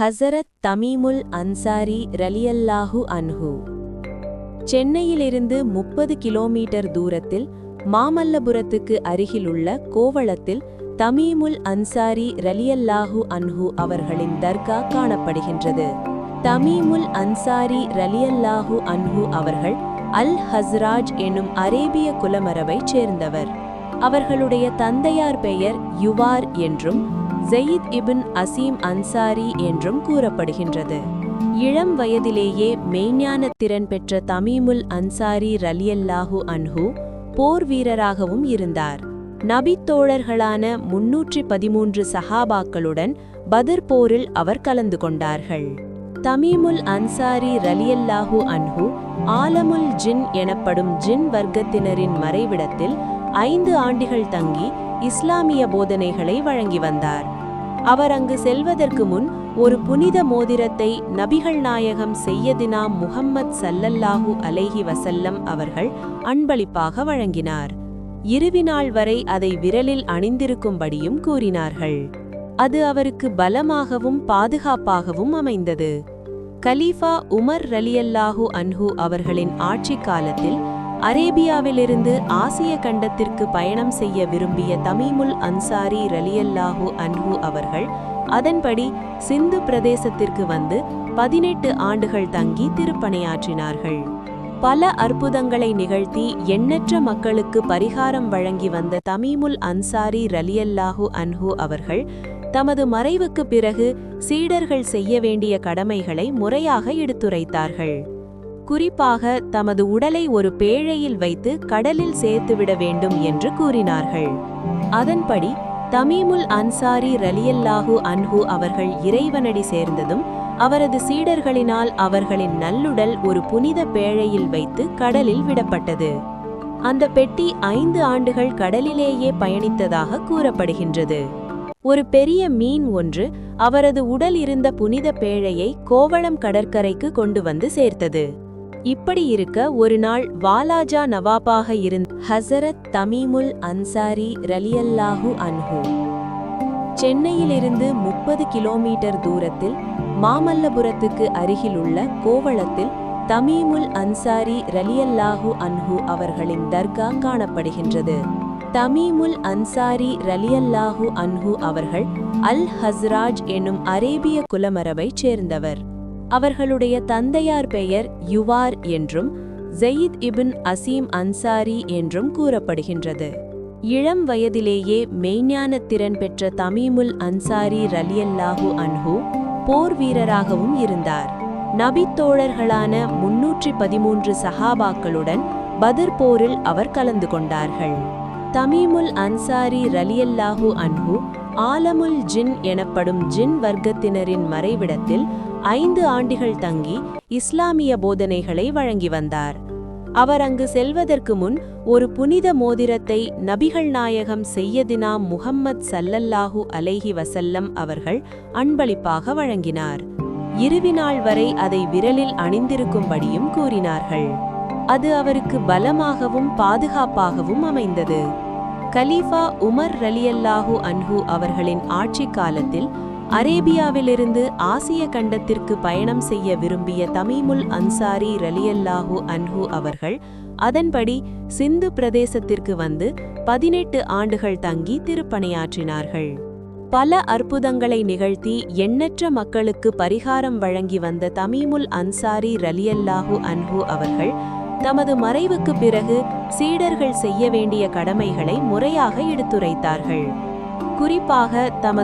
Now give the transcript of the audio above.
ஹசரத் தமீமுல் அன்சாரி ரலியல்லாஹு அன்ஹு. சென்னையிலிருந்து முப்பது கிலோமீட்டர் தூரத்தில் மாமல்லபுரத்துக்கு அருகிலுள்ள கோவளத்தில் தமீமுல் அன்சாரி ரலியல்லாஹு அன்ஹு அவர்களின் தர்கா காணப்படுகின்றது. தமீமுல் அன்சாரி ரலியல்லாஹு அன்ஹு அவர்கள் அல் ஹஸ்ராஜ் எனும் அரேபிய குலமரபைச் சேர்ந்தவர். அவர்களுடைய தந்தையார் பெயர் யுவார் என்றும் ஜெயித் இபின் அசீம் அன்சாரி என்றும் கூறப்படுகின்றது. இளம் வயதிலேயே மெய்ஞான திறன் பெற்ற தமீமுல் அன்சாரி ரலியல்லாஹு அன்ஹு போர் வீரராகவும் இருந்தார். நபித்தோழர்களான முன்னூற்றி பதிமூன்று சஹாபாக்களுடன் பதர் போரில் அவர் கலந்து கொண்டார்கள். தமீமுல் அன்சாரி ரலியல்லாஹு அன்ஹு ஆலமுல் ஜின் எனப்படும் ஜின் வர்க்கத்தினரின் மறைவிடத்தில் ஐந்து ஆண்டுகள் தங்கி இஸ்லாமிய போதனைகளை வழங்கி வந்தார். அவர் அங்கு செல்வதற்கு முன் ஒரு புனித மோதிரத்தை நபிகள் நாயகம் செய்யதினா முஹம்மத் சல்லல்லாஹு அலைஹி வசல்லம் அவர்கள் அன்பளிப்பாக வழங்கினார். இருவினாள் வரை அதை விரலில் அணிந்திருக்கும்படியும் கூறினார்கள். அது அவருக்கு பலமாகவும் பாதுகாப்பாகவும் அமைந்தது. கலீஃபா உமர் ரலியல்லாஹு அன்ஹு அவர்களின் ஆட்சி காலத்தில் அரேபியாவிலிருந்து ஆசிய கண்டத்திற்கு பயணம் செய்ய விரும்பிய தமீமுல் அன்சாரி ரலியல்லாஹு அன்ஹு அவர்கள் அதன்படி சிந்து பிரதேசத்திற்கு வந்து பதினெட்டு ஆண்டுகள் தங்கி திருப்பணியாற்றினார்கள். பல அற்புதங்களை நிகழ்த்தி எண்ணற்ற மக்களுக்கு பரிகாரம் வழங்கி வந்த தமீமுல் அன்சாரி ரலியல்லாஹு அன்ஹு அவர்கள் தமது மறைவுக்கு பிறகு சீடர்கள் செய்ய வேண்டிய கடமைகளை முறையாக எடுத்துரைத்தார்கள். குறிப்பாக தமது உடலை ஒரு பேழையில் வைத்து கடலில் சேர்த்துவிட வேண்டும் என்று கூறினார்கள். அதன்படி தமீமுல் அன்சாரி ரலியல்லாஹு அன்ஹு அவர்கள் இறைவனடி சேர்ந்ததும் அவரது சீடர்களினால் அவர்களின் நல்லுடல் ஒரு புனித பேழையில் வைத்து கடலில் விடப்பட்டது. அந்த பெட்டி ஐந்து ஆண்டுகள் கடலிலேயே பயணித்ததாக கூறப்படுகின்றது. ஒரு பெரிய மீன் ஒன்று அவரது உடல் இருந்த புனித பேழையை கோவளம் கடற்கரைக்கு கொண்டு வந்து சேர்த்தது. இப்படி இருக்க ஒரு நாள் வாலாஜா நவாபாக இருந்த ஹசரத் தமீமுல் அன்சாரி ரலியல்லாஹு அன்ஹு. சென்னையிலிருந்து முப்பது கிலோமீட்டர் தூரத்தில் மாமல்லபுரத்துக்கு அருகிலுள்ள கோவளத்தில் தமீமுல் அன்சாரி ரலியல்லாஹு அன்ஹு அவர்களின் தர்கா காணப்படுகின்றது. தமீமுல் அன்சாரி ரலியல்லாஹு அன்ஹு அவர்கள் அல் ஹஸ்ராஜ் எனும் அரேபிய குலமரபைச் சேர்ந்தவர். அவர்களுடைய தந்தையார் பெயர் யுவார் என்றும் ஜெயித் இபின் அசீம் அன்சாரி என்றும் கூறப்படுகின்றது. இளம் வயதிலேயே மெய்ஞான திறன் பெற்ற தமீமுல் அன்சாரி ரலியல்லாஹு அன்ஹு போர் வீரராகவும் இருந்தார். நபித்தோழர்களான முன்னூற்றி பதிமூன்று சஹாபாக்களுடன் பதர் போரில் அவர் கலந்து கொண்டார்கள். தமீமுல் அன்சாரி ரலியல்லாஹு அன்ஹு ஆலமுல் ஜின் எனப்படும் ஜின் வர்க்கத்தினரின் மறைவிடத்தில் ஐந்து ஆண்டுகள் தங்கி இஸ்லாமிய போதனைகளை வழங்கி வந்தார். அவர் அங்கு செல்வதற்கு முன் ஒரு புனித மோதிரத்தை நபிகள் நாயகம் செய்யதினா முகம்மத் சல்லல்லாஹு அலைஹி வசல்லம் அவர்கள் அன்பளிப்பாக வழங்கினார். இருவினாள் வரை அதை விரலில் அணிந்திருக்கும்படியும் கூறினார்கள். அது அவருக்கு பலமாகவும் பாதுகாப்பாகவும் அமைந்தது. கலீஃபா உமர் ரலியல்லாஹு அன்ஹு அவர்களின் ஆட்சி காலத்தில் அரேபியாவிலிருந்து ஆசிய கண்டத்திற்கு பயணம் செய்ய விரும்பிய தமீமுல் அன்சாரி ரலியல்லாஹு அன்ஹு அவர்கள் அதன்படி சிந்து பிரதேசத்திற்கு வந்து பதினெட்டு ஆண்டுகள் தங்கி திருப்பணியாற்றினார்கள். பல அற்புதங்களை நிகழ்த்தி எண்ணற்ற மக்களுக்கு பரிகாரம் வழங்கி வந்த தமீமுல் அன்சாரி ரலியல்லாஹு அன்ஹு அவர்கள் தமது மறைவுக்கு பிறகு சீடர்கள் செய்ய வேண்டிய கடமைகளை முறையாக எடுத்துரைத்தார்கள். குறிப்பாக தமது